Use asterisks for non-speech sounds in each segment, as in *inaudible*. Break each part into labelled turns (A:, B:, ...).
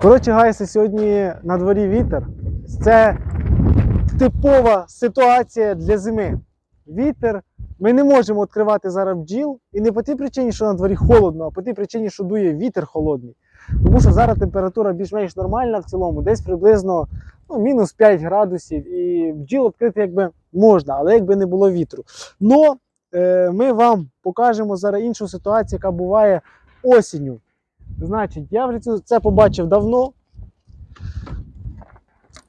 A: Коротше, гайси, сьогодні на дворі вітер. Це типова ситуація для зими. Вітер. Ми не можемо відкривати зараз бджіл. І не по тій причині, що на дворі холодно, а по тій причині, що дує вітер холодний. Тому що зараз температура більш-менш нормальна в цілому, десь приблизно ну, мінус 5 градусів. І бджіл відкрити якби можна, але якби не було вітру. Но е, ми вам покажемо зараз іншу ситуацію, яка буває осінню. Значить, я вже це побачив давно.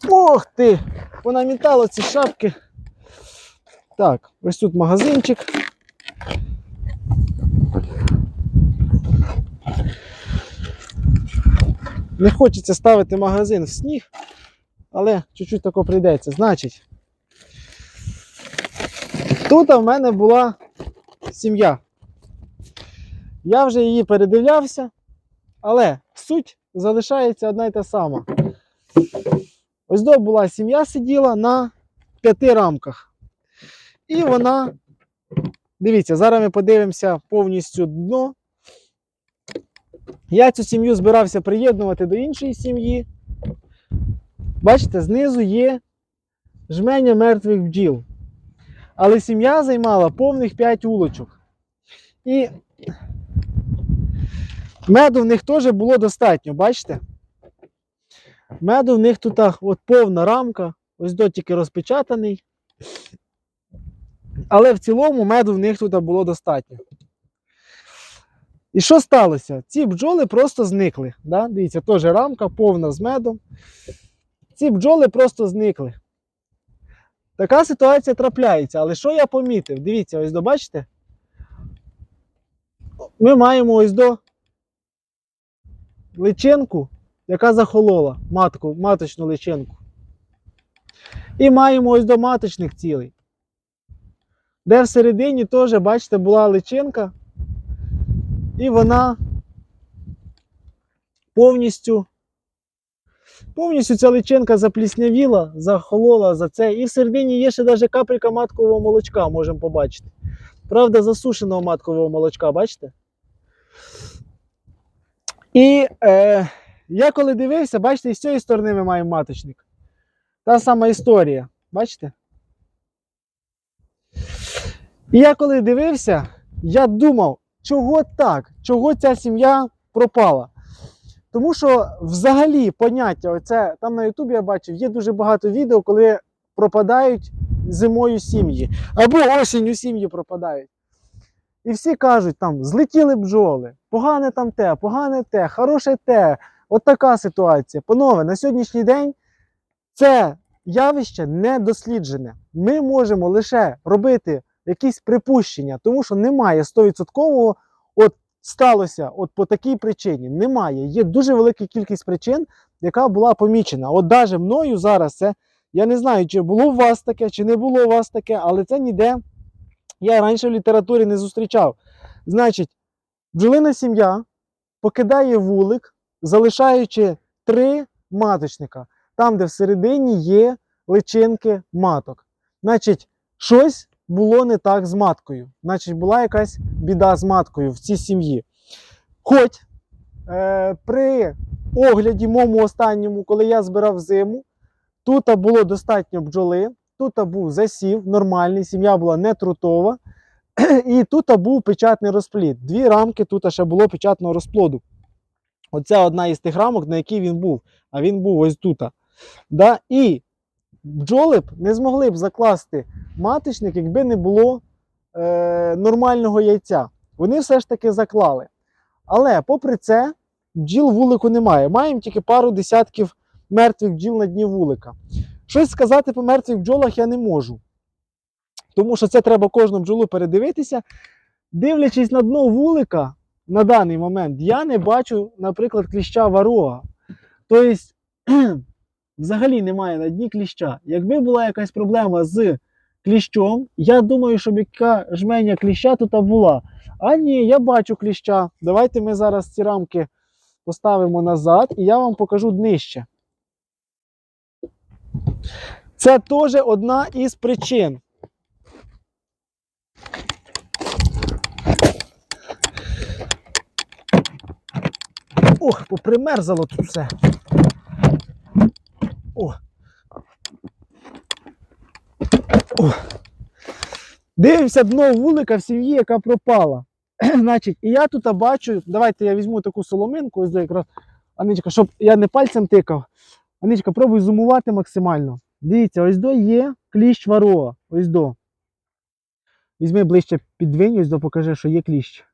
A: Ох ти! Понамітало ці шапки. Так, ось тут магазинчик. Не хочеться ставити магазин в сніг, але чуть-чуть тако прийдеться. Значить, тут в мене була сім'я. Я вже її передивлявся, але суть залишається одна й та сама. Ось до була сім'я сиділа на п'яти рамках. І вона, дивіться, зараз ми подивимося повністю дно. Я цю сім'ю збирався приєднувати до іншої сім'ї. Бачите, знизу є жменя мертвих бджіл. Але сім'я займала повних 5 улочок. І меду в них теж було достатньо, бачите? Меду в них тут от повна рамка, ось до тільки розпечатаний. Але в цілому меду в них тут було достатньо. І що сталося? Ці бджоли просто зникли. Да? Дивіться, теж рамка повна з медом. Ці бджоли просто зникли. Така ситуація трапляється. Але що я помітив? Дивіться, ось до бачите? Ми маємо ось до личинку, яка захолола, матку, маточну личинку. І маємо ось до маточних цілей. Де всередині теж, бачите, була личинка, і вона повністю, повністю ця личинка запліснявіла, захолола за це. І всередині є ще навіть капелька маткового молочка, можемо побачити. Правда, засушеного маткового молочка, бачите? І е, я коли дивився, бачите, з цієї сторони ми маємо маточник. Та сама історія. Бачите? І я коли дивився, я думав, чого так? Чого ця сім'я пропала? Тому що взагалі поняття, оце там на Ютубі я бачив, є дуже багато відео, коли пропадають зимою сім'ї. Або осінню сім'ї пропадають. І всі кажуть, там злетіли бджоли, погане там те, погане те, хороше те. От така ситуація. Панове, на сьогоднішній день це явище не досліджене. Ми можемо лише робити якісь припущення, тому що немає 100% от сталося от по такій причині. Немає. Є дуже велика кількість причин, яка була помічена. От навіть мною зараз це, я не знаю, чи було у вас таке, чи не було у вас таке, але це ніде я раніше в літературі не зустрічав. Значить, бджолина сім'я покидає вулик, залишаючи три маточника, там, де всередині є личинки маток. Значить, щось було не так з маткою. Значить, була якась біда з маткою в цій сім'ї. Хоч е, при огляді моєму останньому, коли я збирав зиму, тут було достатньо бджоли, тут був засів нормальний, сім'я була не трутова. *clears throat* І тут був печатний розплід. Дві рамки тут ще було печатного розплоду. Оце одна із тих рамок, на якій він був. А він був ось тут. Да? І бджоли б не змогли б закласти маточник, якби не було е, нормального яйця. Вони все ж таки заклали. Але попри це, бджіл вулику немає. Маємо тільки пару десятків мертвих бджіл на дні вулика. Щось сказати по мертвих бджолах я не можу. Тому що це треба кожну бджолу передивитися. Дивлячись на дно вулика на даний момент, я не бачу, наприклад, кліща варога. Тобто, *clears throat* взагалі немає на дні кліща. Якби була якась проблема з кліщом, я думаю, щоб яка жменя кліща тут була. А ні, я бачу кліща. Давайте ми зараз ці рамки поставимо назад, і я вам покажу днище. Це теж одна із причин. Ох, попримерзало тут все. О. О. Дивимося дно вулика в сім'ї, яка пропала. *clears throat* Значить, і я тут бачу, давайте я візьму таку соломинку, ось якраз, Аничка, щоб я не пальцем тикав. Аничка, пробуй зумувати максимально. Дивіться, ось до є кліщ варова. Ось до. Візьми ближче підвинь, ось до покажи, що є кліщ.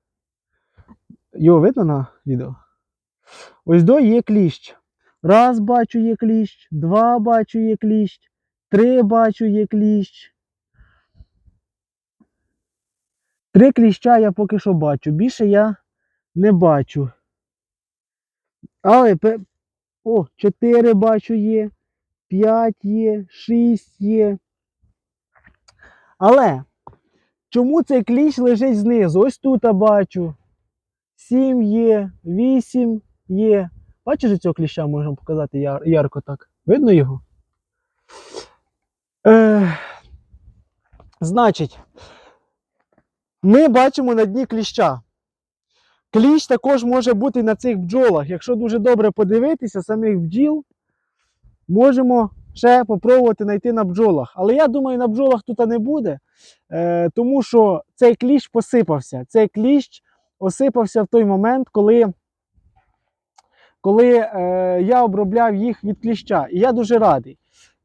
A: Його видно на відео? Ось до є кліщ. Раз бачу є кліщ, два бачу є кліщ, три бачу є кліщ. Три кліща я поки що бачу. Більше я не бачу. Але о, чотири бачу є, п'ять є, шість є. Але чому цей кліщ лежить знизу? Ось тут я бачу. Сім є, вісім є. Бачиш, цього кліща можемо показати яр- ярко так. Видно його? Е, значить, ми бачимо на дні кліща. Кліщ також може бути на цих бджолах. Якщо дуже добре подивитися, самих бджіл можемо ще попробувати знайти на бджолах. Але я думаю, на бджолах тут не буде, е, тому що цей кліщ посипався. Цей кліщ осипався в той момент, коли, коли е, я обробляв їх від кліща. І я дуже радий,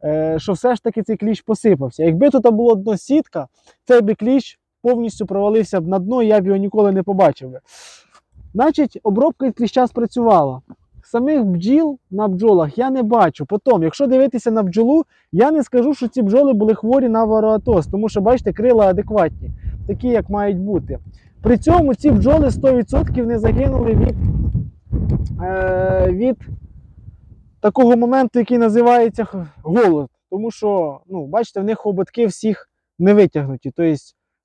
A: е, що все ж таки цей кліщ посипався. Якби тут було дно сітка, цей би кліщ повністю провалився б на дно, і я б його ніколи не побачив. Значить, обробка від кліща спрацювала. Самих бджіл на бджолах я не бачу. Потім, якщо дивитися на бджолу, я не скажу, що ці бджоли були хворі на вароатоз, тому що, бачите, крила адекватні, такі, як мають бути. При цьому ці бджоли 100% не загинули від, е, від такого моменту, який називається голод. Тому що, ну, бачите, в них хоботки всіх не витягнуті. Тобто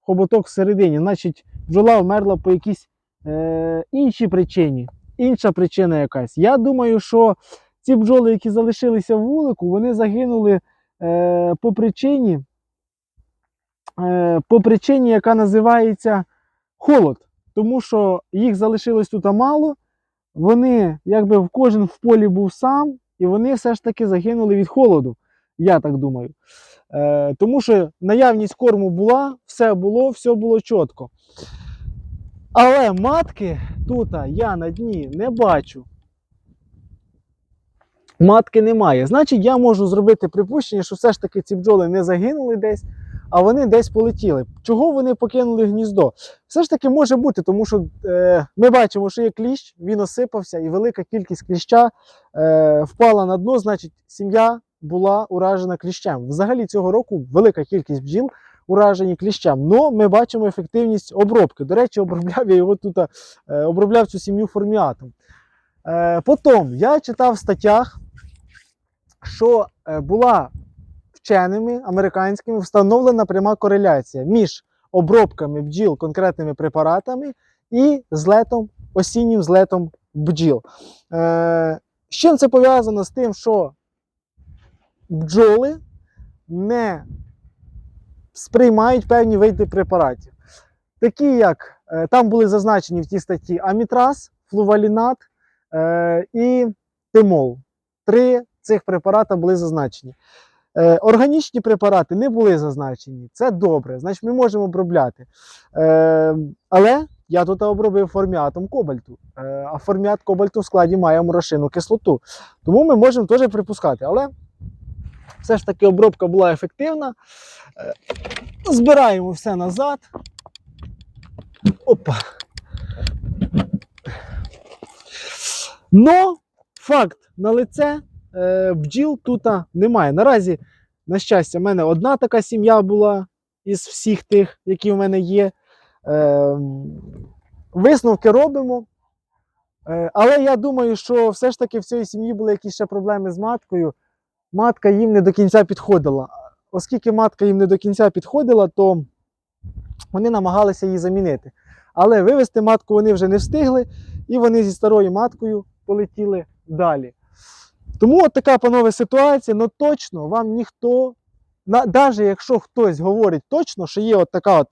A: хоботок всередині. Значить, бджола вмерла по якійсь е, іншій причині. Інша причина якась. Я думаю, що ці бджоли, які залишилися в вулику, вони загинули е, по причині, е, по причині, яка називається холод. Тому що їх залишилось тут мало. Вони, якби в кожен в полі був сам, і вони все ж таки загинули від холоду. Я так думаю. Е, тому що наявність корму була, все було, все було чітко. Але матки тут я на дні не бачу. Матки немає. Значить, я можу зробити припущення, що все ж таки ці бджоли не загинули десь, а вони десь полетіли. Чого вони покинули гніздо? Все ж таки може бути, тому що е, ми бачимо, що є кліщ, він осипався, і велика кількість кліща е, впала на дно, значить, сім'я була уражена кліщем. Взагалі цього року велика кількість бджіл уражені кліщем. Но ми бачимо ефективність обробки. До речі, обробляв я його тут, е, обробляв цю сім'ю форміатом. Е, потім я читав в статтях, що е, була вченими американськими встановлена пряма кореляція між обробками бджіл конкретними препаратами і злетом, осіннім злетом бджіл. З чим це пов'язано з тим, що бджоли не сприймають певні види препаратів. Такі як е, там були зазначені в тій статті амітраз, флувалінат е, і тимол. Три цих препарати були зазначені. Е, органічні препарати не були зазначені. Це добре, значить ми можемо обробляти. Е, але я тут обробив форміатом кобальту. Е, а форміат кобальту в складі має морошину кислоту. Тому ми можемо теж припускати. Але все ж таки обробка була ефективна. Е, Збираємо все назад. Опа. Но факт на лице е, бджіл тут немає. Наразі, на щастя, в мене одна така сім'я була із всіх тих, які в мене є. Е, висновки робимо. Але я думаю, що все ж таки в цій сім'ї були якісь ще проблеми з маткою. Матка їм не до кінця підходила. Оскільки матка їм не до кінця підходила, то вони намагалися її замінити. Але вивести матку вони вже не встигли, і вони зі старою маткою полетіли далі. Тому от така, панове, ситуація, ну точно вам ніхто, навіть якщо хтось говорить точно, що є от така от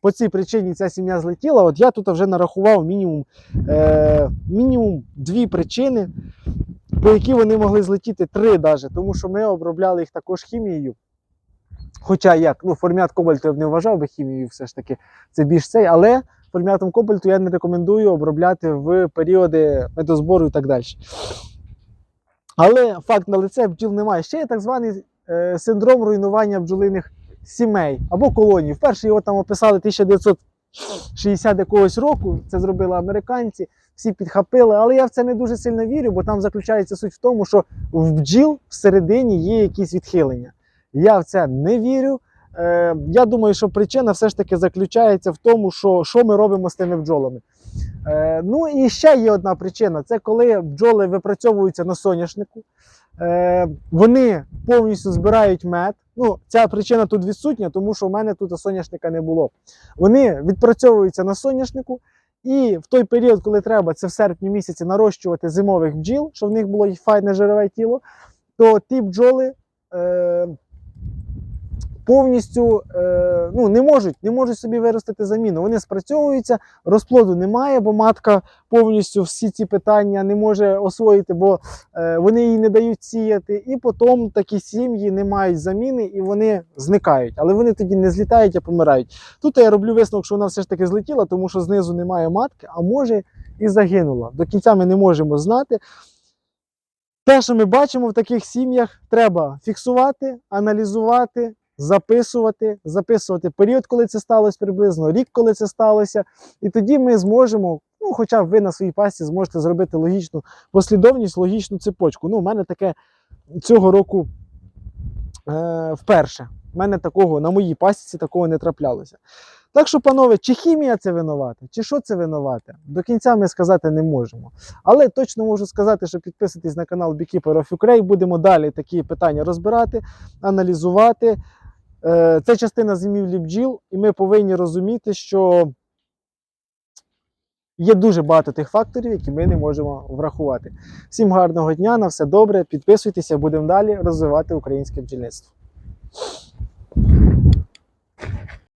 A: по цій причині ця сім'я злетіла, от я тут вже нарахував мінімум, е, мінімум дві причини, по які вони могли злетіти три навіть, тому що ми обробляли їх також хімією. Хоча як, ну, формят кобальту я б не вважав би хімією, все ж таки, це більш цей, але формятом кобальту я не рекомендую обробляти в періоди медозбору і так далі. Але факт на лице бджіл немає. Ще є так званий е, синдром руйнування бджолиних сімей або колоній. Вперше його там описали 1960 якогось року. Це зробили американці, всі підхапили. Але я в це не дуже сильно вірю, бо там заключається суть в тому, що в бджіл всередині є якісь відхилення. Я в це не вірю. Е, я думаю, що причина все ж таки заключається в тому, що, що ми робимо з тими бджолами. Е, ну і ще є одна причина: це коли бджоли випрацьовуються на соняшнику. Е, вони повністю збирають мед. Ну, ця причина тут відсутня, тому що в мене тут соняшника не було. Вони відпрацьовуються на соняшнику, і в той період, коли треба, це в серпні місяці нарощувати зимових бджіл, щоб в них було файне жирове тіло, то ті бджоли. Е, Повністю е, ну, не можуть не можуть собі виростити заміну. Вони спрацьовуються, розплоду немає, бо матка повністю всі ці питання не може освоїти, бо е, вони їй не дають сіяти. І потім такі сім'ї не мають заміни і вони зникають. Але вони тоді не злітають, а помирають. Тут я роблю висновок, що вона все ж таки злетіла, тому що знизу немає матки, а може і загинула. До кінця ми не можемо знати. Те, що ми бачимо в таких сім'ях, треба фіксувати, аналізувати записувати, записувати період, коли це сталося приблизно, рік, коли це сталося. І тоді ми зможемо, ну, хоча ви на своїй пасті зможете зробити логічну послідовність, логічну цепочку. Ну, у мене таке цього року е, вперше. У мене такого на моїй пасіці такого не траплялося. Так що, панове, чи хімія це винувата, чи що це винувате, до кінця ми сказати не можемо. Але точно можу сказати, що підписуйтесь на канал Beekeeper of будемо далі такі питання розбирати, аналізувати. Е, Це частина зимівлі бджіл, і ми повинні розуміти, що є дуже багато тих факторів, які ми не можемо врахувати. Всім гарного дня, на все добре. Підписуйтеся, будемо далі розвивати українське бджільництво.